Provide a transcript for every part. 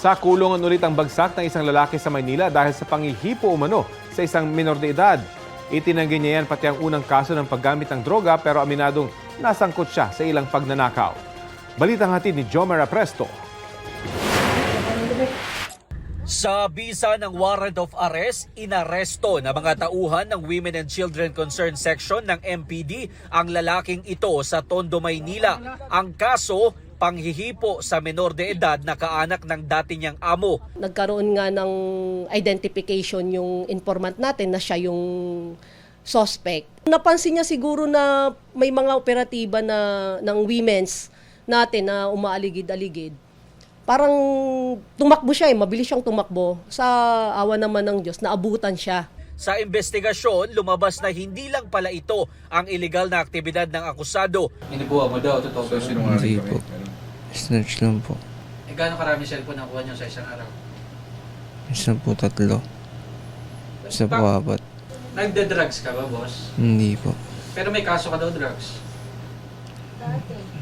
Sa kulungan ulit ang bagsak ng isang lalaki sa Maynila dahil sa pangihipo umano sa isang minor de edad. Itinanggi niya yan pati ang unang kaso ng paggamit ng droga pero aminadong nasangkot siya sa ilang pagnanakaw. Balitang hatid ni Jomer Apresto. Sa bisa ng warrant of arrest, inaresto na mga tauhan ng Women and Children Concern Section ng MPD ang lalaking ito sa Tondo, Maynila. Ang kaso, panghihipo sa menor de edad na kaanak ng dati niyang amo. nagkaroon nga ng identification yung informant natin na siya yung suspect. Napansin niya siguro na may mga operatiba na ng women's natin na umaaligid-aligid. Parang tumakbo siya eh, mabilis siyang tumakbo. Sa awa naman ng Diyos, naabutan siya. Sa investigasyon, lumabas na hindi lang pala ito ang illegal na aktibidad ng akusado. Inibuha mo daw, totoo ba? Hindi po. Snatch lang po. Eh, gaano karami cellphone ang kuha niyo sa isang araw? Isa po tatlo. Isa po apat. Nagde-drugs ka ba, boss? Hindi po. Pero may kaso ka daw drugs.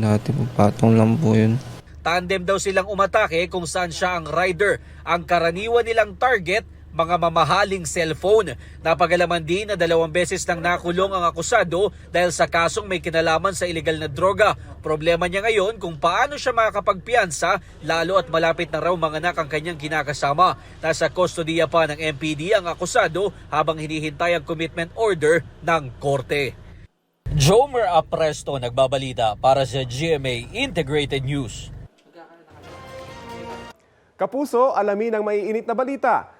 Dati po patong lang po yun. Tandem daw silang umatake kung saan siya ang rider. Ang karaniwan nilang target, mga mamahaling cellphone. Napagalaman din na dalawang beses nang nakulong ang akusado dahil sa kasong may kinalaman sa illegal na droga. Problema niya ngayon kung paano siya makakapagpiansa lalo at malapit na raw manganak ang kanyang kinakasama. Nasa kustodiya pa ng MPD ang akusado habang hinihintay ang commitment order ng korte. Jomer Apresto nagbabalita para sa GMA Integrated News. Kapuso, alamin ang maiinit na balita.